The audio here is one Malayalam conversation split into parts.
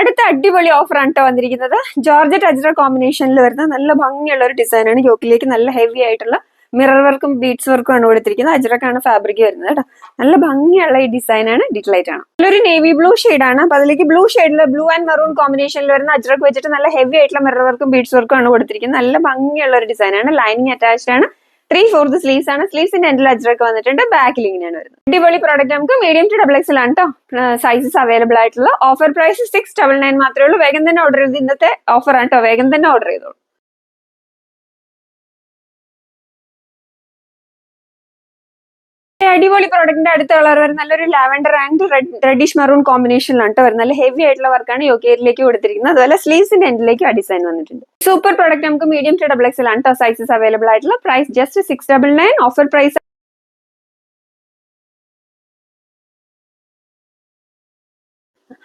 അടുത്ത അടിപൊളി ഓഫർ ആണ് കേട്ടോ വന്നിരിക്കുന്നത്. ജോർജറ്റ് അജ്ര കോമ്പിനേഷനിൽ വരുന്ന നല്ല ഭംഗിയുള്ള ഒരു ഡിസൈനാണ് യോക്കിലേക്ക് നല്ല ഹെവി ആയിട്ടുള്ള മിറർ വർക്കും ബീഡ്സ് വർക്കും ആണ് കൊടുത്തിരിക്കുന്നത്. അജ്രക്കാണ് ഫാബ്രിക് വരുന്നത് കേട്ടോ. നല്ല ഭംഗിയുള്ള ഈ ഡിസൈനാണ് ഡിറ്റലൈറ്റ് ആണ്. നല്ലൊരു നേവി ബ്ലൂ ആണ്. അപ്പൊ അതിലേക്ക് ബ്ലൂ ഷെയ്ഡിലെ ബ്ലൂ ആൻഡ് മെറൂൺ കോമ്പിനേഷനിൽ വരുന്ന അജ്രക്ക് വെച്ചിട്ട് നല്ല ഹെവി ആയിട്ടുള്ള മിറർ വർക്കും ബീഡ്സ് വർക്കും ആണ് കൊടുത്തിരിക്കുന്നത്. നല്ല ഭംഗിയുള്ള ഒരു ഡിസൈനാണ് ലൈനിങ് അറ്റാച്ച്ഡ് ആണ്. ത്രീ ഫോർത്ത് സ്ലീവ്സ് ആണ്. സ്ലീവ്സിന്റെ എൻഡിൽ അജ്രക്ക് വന്നിട്ടുണ്ട്. ബാക്കിൽ ഇങ്ങനെയാണ് വരുന്നത്. അടിപൊളി പ്രോഡക്റ്റ് നമുക്ക് മീഡിയം ടു ഡബിൾ എക്സൽ ആണ് കേട്ടോ സൈസസ് അവൈലബിൾ ആയിട്ടുള്ള. Offer price six double nine മാത്രമേ ഉള്ളൂ. വേഗം തന്നെ ഓർഡർ ചെയ്ത് ഇന്നത്തെ ഓഫർ ആണ് കേട്ടോ വേഗം തന്നെ ഓർഡർ ചെയ്തോളൂ. അടിപൊളി പ്രോഡക്റ്റിന്റെ അടുത്ത കളർ വരുന്ന നല്ലൊരു lavender and red reddish maroon കോമ്പിനേഷനിലാണ് വരുന്നത്. നല്ല ഹെവി ആയിട്ടുള്ള വർക്കാണ് യോക്കേരിലേക്ക് കൊടുത്തിരിക്കുന്നത്. അതുപോലെ സ്ലീവ്സിന്റെ എൻഡിലേക്ക് ആ ഡിസൈൻ വന്നിട്ടുണ്ട്. സൂപ്പർ പ്രോഡക്റ്റ് നമുക്ക് മീഡിയം ടു ഡബിൾ കേട്ടോ സൈസസ് അവൈലബിൾ ആയിട്ടുള്ള. Price just six double nine offer price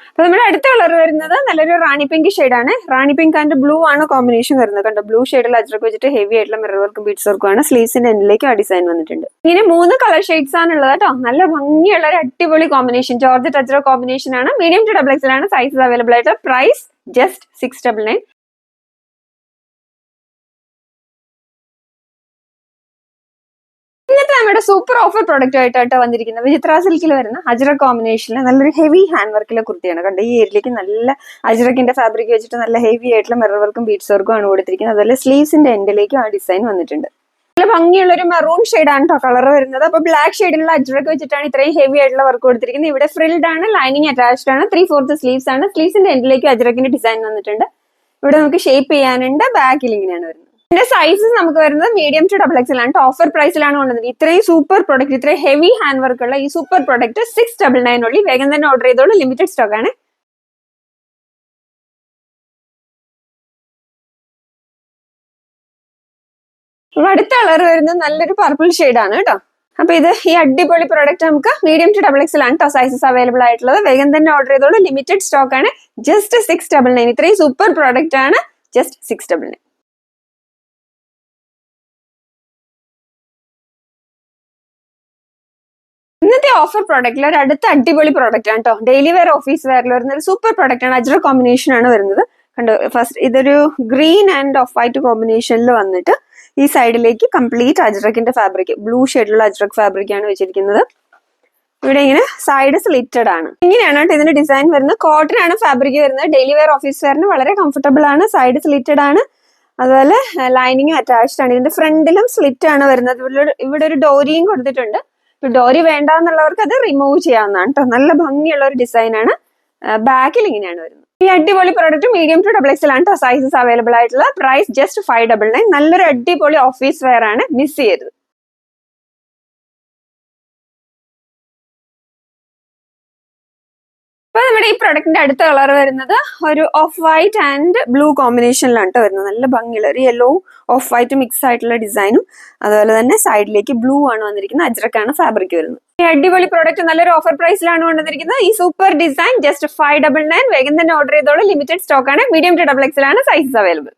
അപ്പൊ നമ്മുടെ അടുത്ത കളർ വരുന്നത് നല്ലൊരു റാണി പിങ്ക് ആണ്. റാണി പിങ്ക് ആൻഡ് ബ്ലൂ ആണ് കോമ്പിനേഷൻ വരുന്നത് കണ്ടോ? ബ്ലൂ ഷെയ്ഡിൽ അജ്രക്ക് വെച്ചിട്ട് ഹെവി ആയിട്ടുള്ള മിറർ വർക്കും ബീഡ്സ് വർക്കും ആണ്. സ്ലീവ്സിന്റെ എൻഡിലേക്ക് ആ ഡിസൈൻ വന്നിട്ടുണ്ട്. ഇങ്ങനെ മൂന്ന് കളർ ഷെയ്ഡ്സ് ആണ് ഉള്ളത് കേട്ടോ. നല്ല ഭംഗിയുള്ള ഒരു അടിപൊളി കോമ്പിനേഷൻ ജോർജ് ടച്ചറോ കോമ്പിനേഷൻ ആണ്. മീഡിയം ടു ഡബിൾ എക്സൽ ആണ് സൈസസ് അവൈലബിൾ ആയിട്ട്. Price just six double nine നമ്മുടെ സൂപ്പർ ഓഫർ പ്രോഡക്റ്റ് ആയിട്ടാണ് വന്നിരിക്കുന്നത്. വിചിത്ര സിൽക്കിൽ വരുന്ന അജ്ര കോമ്പിനേഷനിൽ നല്ലൊരു ഹെവി ഹാൻഡ് വർക്കിലെ കുർത്തിയാണ്. കണ്ടോ ഈ ഏരിയയിലേക്ക് നല്ല അജ്രക്കിന്റെ ഫാബ്രിക് വെച്ചിട്ട് നല്ല ഹെവി ആയിട്ടുള്ള മിറർ വർക്കും ബീഡ്സ് വർക്കും ആണ് കൊടുത്തിരിക്കുന്നത്. അതുപോലെ സ്ലീവ്സിന്റെ എൻഡിലേക്കും ആ ഡിസൈൻ വന്നിട്ടുണ്ട്. നല്ല ഭംഗിയുള്ള ഒരു മെറൂൺ ആണ് കേട്ടോ കളർ വരുന്നത്. അപ്പൊ ബ്ലാക്ക് ഷെയ്ഡിലുള്ള അജ്രക്ക് വെച്ചിട്ടാണ് ഇത്രയും ഹെവി ആയിട്ടുള്ള വർക്ക് കൊടുത്തിരിക്കുന്നത്. ഇവിടെ ഫ്രിൽഡ് ആണ് ലൈനിങ് അറ്റാച്ച്ഡ് ആണ് ത്രീ ഫോർത്ത് സ്ലീവ്സ് ആണ് സ്ലീവ്സിന്റെ എൻഡിലേക്ക് അജ്രക്കിന്റെ ഡിസൈൻ വന്നിട്ടുണ്ട്. ഇവിടെ നമുക്ക് ഷേപ്പ് ചെയ്യാനുണ്ട് ബാക്കിൽ ഇങ്ങനെയാണ് വരുന്നത്. ഇതിന്റെ സൈസസ് നമുക്ക് വരുന്നത് മീഡിയം ടു ഡബിൾ എക്സൽ ആണ് ഓഫർ പ്രൈസിലാണ് കൊണ്ടുവന്നത്. ഇത്രയും സൂപ്പർ പ്രോഡക്റ്റ് ഇത്രയും ഹെവി ഹാൻഡ് വർക്ക് ഉള്ള ഈ super product six double nine ഉള്ളി വേഗം തന്നെ ഓർഡർ ചെയ്തോളൂ. ലിമിറ്റഡ് സ്റ്റോക്ക് ആണ്. അടുത്ത കളർ വരുന്നത് നല്ലൊരു പർപ്പിൾ ആണ് കേട്ടോ അപ്പൊ ഇത് ഈ അടിപൊളി പ്രോഡക്റ്റ് നമുക്ക് മീഡിയം ടു ഡബിൾ എക്സൽ ആണ് കേട്ടോ സൈസസ് അവൈലബിൾ ആയിട്ടുള്ളത്. വേഗം തന്നെ ഓർഡർ ചെയ്തോളൂ. ലിമിറ്റഡ് സ്റ്റോക്ക് ആണ്. ജസ്റ്റ് സിക്സ് ഡബിൾ നയൻ ഇത്രയും സൂപ്പർ പ്രോഡക്റ്റ് ആണ്. ജസ്റ്റ് സിക്സ് ഡബിൾ നയൻ ഇന്നത്തെ ഓഫർ പ്രോഡക്റ്റിൽ ഒരു അടുത്ത അടിപൊളി പ്രോഡക്റ്റ് ആണ് കേട്ടോ ഡെയിലി വെയർ ഓഫീസ് വെയറിൽ വരുന്ന ഒരു സൂപ്പർ പ്രോഡക്റ്റ് ആണ്. അജ്ര കോമ്പിനേഷൻ ആണ് വരുന്നത്. കണ്ടോ ഫസ്റ്റ് ഇതൊരു ഗ്രീൻ ആൻഡ് ഓഫ് വൈറ്റ് കോമ്പിനേഷനിൽ വന്നിട്ട് ഈ സൈഡിലേക്ക് കംപ്ലീറ്റ് അജ്രക്കിന്റെ ഫാബ്രിക് ബ്ലൂ ഷെയ്ഡിലുള്ള അജ്രക് ഫാബ്രിക് ആണ് വെച്ചിരിക്കുന്നത്. ഇവിടെ ഇങ്ങനെ സൈഡ് സ്ലിറ്റഡ് ആണ്. ഇങ്ങനെയാണ് കേട്ടോ ഇതിന്റെ ഡിസൈൻ വരുന്നത്. കോട്ടൺ ആണ് ഫാബ്രിക് വരുന്നത്. ഡെയിലി വെയർ ഓഫീസ് വെയറിന് വളരെ കംഫർട്ടബിൾ ആണ്. സൈഡ് സ്ലിറ്റഡ് ആണ്. അതുപോലെ ലൈനിങ്ങും അറ്റാച്ച്ഡ് ആണ്. ഇതിന്റെ ഫ്രണ്ടിലും സ്ലിറ്റ് ആണ് വരുന്നത്. ഇവിടെ ഒരു ഡോരിയും കൊടുത്തിട്ടുണ്ട്. ഡോരി വേണ്ട എന്നുള്ളവർക്ക് അത് റിമൂവ് ചെയ്യാവുന്നതാണ് കേട്ടോ നല്ല ഭംഗിയുള്ള ഒരു ഡിസൈനാണ് ബാക്കിൽ ഇങ്ങനെയാണ് വരുന്നത്. ഈ അടിപൊളി product medium to double XL ആണ് സൈസസ് അവൈലബിൾ ആയിട്ടുള്ള. Price just five double nine നല്ലൊരു അടിപൊളി ഓഫീസ് വെയർ ആണ്. മിസ് ചെയ്യരുത്. അപ്പൊ നമ്മുടെ ഈ പ്രൊഡക്റ്റിന്റെ അടുത്ത കളർ വരുന്നത് ഒരു ഓഫ് വൈറ്റ് ആൻഡ് ബ്ലൂ കോമ്പിനേഷനിലാണ് വരുന്നത്. നല്ല ഭംഗിയുള്ള ഒരു യെല്ലോ ഓഫ് വൈറ്റ് മിക്സ് ആയിട്ടുള്ള ഡിസൈനും അതുപോലെ തന്നെ സൈഡിലേക്ക് ബ്ലൂ ആണ് വന്നിരിക്കുന്നത്. അജ്രക്കാണ് ഫാബ്രിക് വരുന്നത്. ഈ അടിപൊളി പ്രോഡക്റ്റ് നല്ലൊരു ഓഫർ പ്രൈസിലാണ് കൊണ്ടുവന്നിരിക്കുന്നത്. ഈ super design just five double nine വേഗം തന്നെ ഓർഡർ ചെയ്തോളൂ. ലിമിറ്റഡ് സ്റ്റോക്ക് ആണ്. മീഡിയം ടു ഡബിൾ എക്സിലാണ് സൈസസ് അവൈലബിൾ